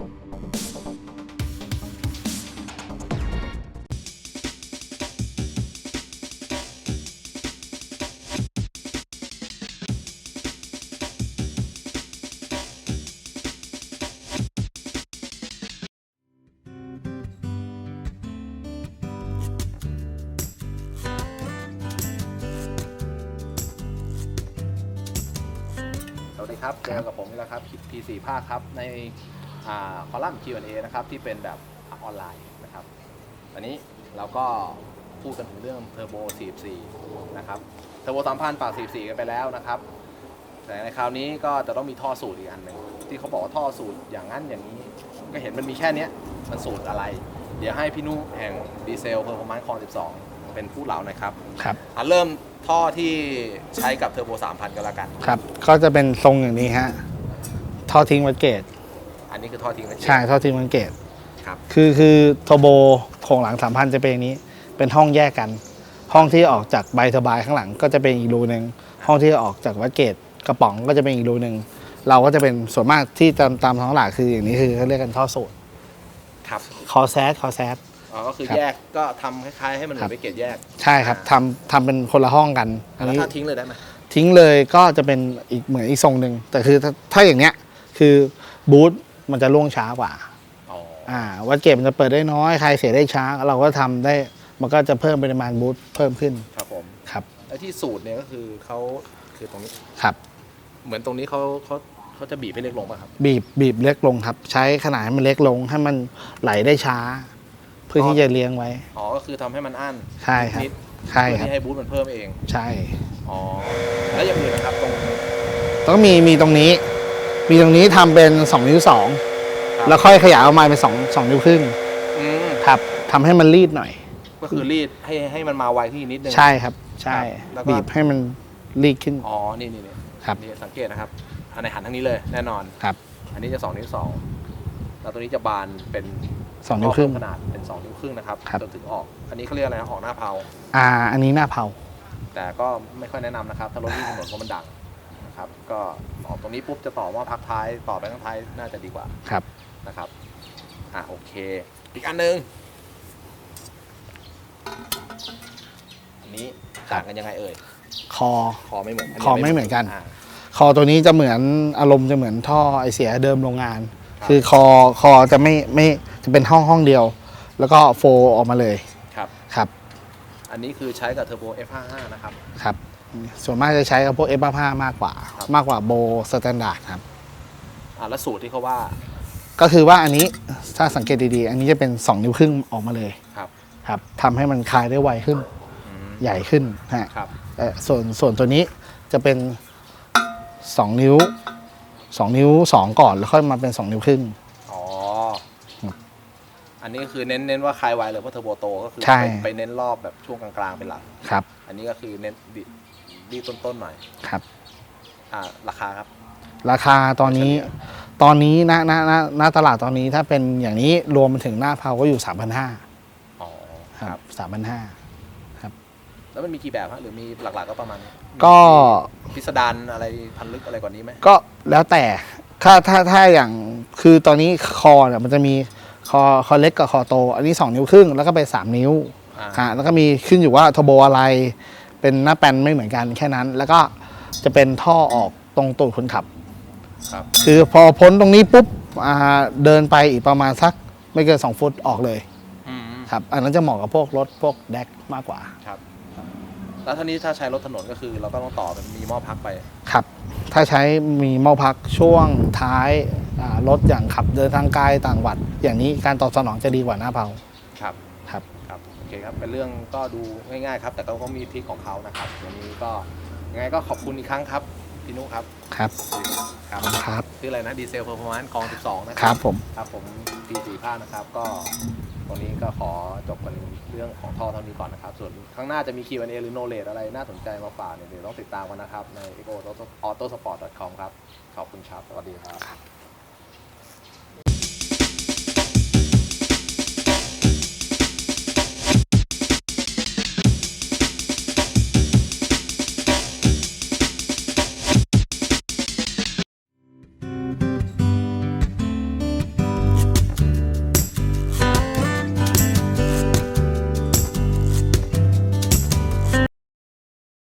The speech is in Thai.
สวัสดีครับเจอกับผมนี่แหละครับ P4 ภาคครับ ใน คอลัมน์ Q&A นะครับที่เป็นแบบออนไลน์นะครับตอนนี้เราก็พูดกันถึงเรื่องเทอร์โบ 44 นะครับเทอร์โบ3,000ปาก 44 กันไปแล้วนะครับ แต่ในคราวนี้ก็จะต้องมีท่อสูตรอีกอันหนึ่งที่เขาบอกว่าท่อสูตรอย่างนั้นอย่างนี้ ก็เห็นมันมีแค่เนี้ยมันสูตรอะไร เดี๋ยวให้พี่นุแห่งดีเซลเพอร์ฟอร์มานซ์คอง12 เป็นผู้เล่าหน่อยครับครับอะเริ่มท่อที่ใช้กับเทอร์โบ3,000กันแล้วกัน ครับ ก็จะเป็นทรงอย่างนี้ฮะ ท่อทิ้งวัดเกตอั นนี้คือท่อทิ้งนะใช่ท่อทิ้งวัดเกตครับคือคือโทโบโครงหลังสามพันจะเป็นอย่างนี้ เป็นห้องแยกกัน ห้องที่ออกจากใบเทอร์ไบน์ข้างหลังก็จะเป็นอีกรูหนึ่งห้องที่ออกจากวัดเกตกระป๋องก็จะเป็นอีกรูหนึ่งเราก็จะเป็นส่วนมากที่ตามตามท้องตลาดคืออย่างนี้คือเขาเรียกกันท่อสูตรครับคอแซดคอแซดอ๋อก็คือครับแยกก็ทำคล้ายๆให้มันเหมืครัอบนไปเกตแยก ใช่ครับทำทำเป็นคนละห้องกันอันแล้วนี้ถ้าทิ้งเลยได้ไหมทิ้งเลยก็จะเป็นอีกเหมือนอีกทรงหนึ่งแต่คือถ้าถ้าอย่างเนี้ยคือบูท มันจะล่วงช้ากว่าอ๋ออ่าวัดเก็บมันจะเปิดได้น้อยใครเสียได้ช้า เราก็ทำได้มันก็จะเพิ่มปริมาณบูทเพิ่มขึ้นครับผมครับแล้วที่สูตรเนี่ยก็คือเขาคือตรงนี้ครับ เหมือนตรงนี้เขาเขาเขาจะบีบให้เล็กลงป่ะครับ บีบบีบเล็กลงครับ ใช้ขนาดให้มันเล็กลงให้มันไหลได้ช้า เพื่อที่จะเลี้ยงไว้อ๋อก็คือทำให้มันอั้นใช่ครับนิดใช่เพื่อครับที่ให้บูทมันเพิ่มเอง ใช่อ๋อแล้วอย่างอื่นนะครับตรงต้องมีมีตรงนี้ มีตรงนี้ทำเป็น 2 นิ้วสองครับแล้วค่อยขยายออกมาเป็น2 2นิ้วครึ่งอืมครับทำให้มันรีดหน่อย ก็คือรีดให้ให้มันมาไวที่นิดนึง ใช่ครับ ใช่ครับแล้วก็ บีบให้มันรีดขึ้น อ๋อ นี่นี่นี่ครับนี่สังเกตนะครับอันไหนหันทางนี้เลยแน่นอนครับ อันนี้จะสองนิ้วสองแล้วตัวนี้จะบานเป็นสองนิ้วครึ่ง ขนาดเป็น2นิ้วครึ่งนะครับครับ จนถึงออก อันนี้เขาเรียกอะไรนะออกหน้าเพาอ่า อันนี้หน้าเผา แต่ก็ไม่ค่อยแนะนำนะครับถ้ารถวิ่งถนนเพราะมันดัง นะครับ ก็ออกตรงนี้ปุ๊บจะต่อว่าพักท้ายต่อไปข้างท้ายน่าจะดีกว่าครับ นะครับอะโอเค อีกอันหนึ่งอันนี้ต่างกันยังไงเอ่ยคอ คอไม่เหมือนคอไม่เหมือนกันา คอตัวนี้จะเหมือนอารมณ์จะเหมือนท่อไอเสียเดิมโรงงาน ครับ คือคอคอจะไม่ไม่จะเป็นห้องห้องเดียว แล้วก็โฟลออกมาเลยครับครับ อันนี้คือใช้กับเทอร์โบ F55 นะครับ ครับ ส่วนมากจะใช้กับพวก F 5มากกว่า ครับ มากกว่าโบสแตนดาร์ดครับ อะแล้วสูตรที่เขาว่าก็คือว่าอันนี้ถ้าสังเกตดีๆ อันนี้จะเป็น 2 นิ้วครึ่งออกมาเลยครับครับทำให้มันคลายได้ไวขึ้นอืมใหญ่ขึ้นฮะครับเอ่อส่วนส่วนตัวนี้จะเป็น 2 นิ้ว 2 นิ้ว 2 ก่อนแล้วค่อยมาเป็น 2 นิ้วครึ่งอ๋อครับ อันนี้คือเน้นเน้นว่าคลายไวเลยเพราะเทอร์โบโตก็คือใช่ ไปไปเน้นรอบแบบช่วงกลางๆเป็นหลัก ครับอันนี้ก็คือเน้นดิดีต้นๆหน่อย ครับ อ่า ราคาครับ ราคาตอนนี้เฉลี่ยตอนนี้ณณณณตลาดตอนนี้ถ้าเป็นอย่างนี้รวมถึงหน้าเผาก็อยู่ 3,500อ๋อ คครัรับบแล้วมันมีกี่แบบฮะ หรือมีหลักๆก็ประมาณนี้3,500ก็มีพิสดารอะไรพันลึกอะไรกว่านี้ไหมก็แล้วแต่ถ้าถ้าถ้าอย่างคือตอนนี้คอเนี่ยมันจะมี คอคอเล็กกับคอโต อันนี้ 2 นิ้วครึ่งแล้วก็ไป 3 นิ้วอ่าฮะแล้วก็มีขึ้นอยู่ว่าโทโบอะไร เป็นหน้าแปนไม่เหมือนกันแค่นั้น แล้วก็จะเป็นท่อออกตรงตูดคนขับ ครับ คือพอพ้นตรงนี้ปุ๊บอ่าเดินไปอีกประมาณสักไม่เกิน 2 ฟุตออกเลยอืมครับอันนั้นจะเหมาะกับพวกรถพวกแดกมากกว่าครับ แล้วท่านี้ถ้าใช้รถถนนก็คือ เราก็ต้องต่อเป็นมีหม้อพักไป ครับ ถ้าใช้มีหม้อพักช่วงท้ายอ่า รถอย่างขับเดินทางไกลต่างจังหวัด อย่างนี้การตอบสนองจะดีกว่าหน้าเผา ครับ ครับ ครับโอเคครับเป็นเรื่องก็ดูง่ายๆครับ แต่ก็ก็มีทริคของเขานะครับวันนี้ก็ยังไงก็ขอบคุณอีกครั้งครับพี่นุครับครับ ครับครับชื่ออะไรนะดีเซลเพอร์ฟอร์มานซ์กอง 12 นะคครัรับผม ครับผมปีสี่ภาคนะครับ ก็ตรงนี้ก็ขอจบกันเรื่องของท่อเท่านี้ก่อนนะครับ ส่วนข้างหน้าจะมี Q&A หรือ knowledge อะไรน่าสนใจมาฝากเนี่ยเดี๋ยวต้องติดตามกันนะครับ ใน eco auto sport com ครับ ขอบคุณครับสวัสดีครับ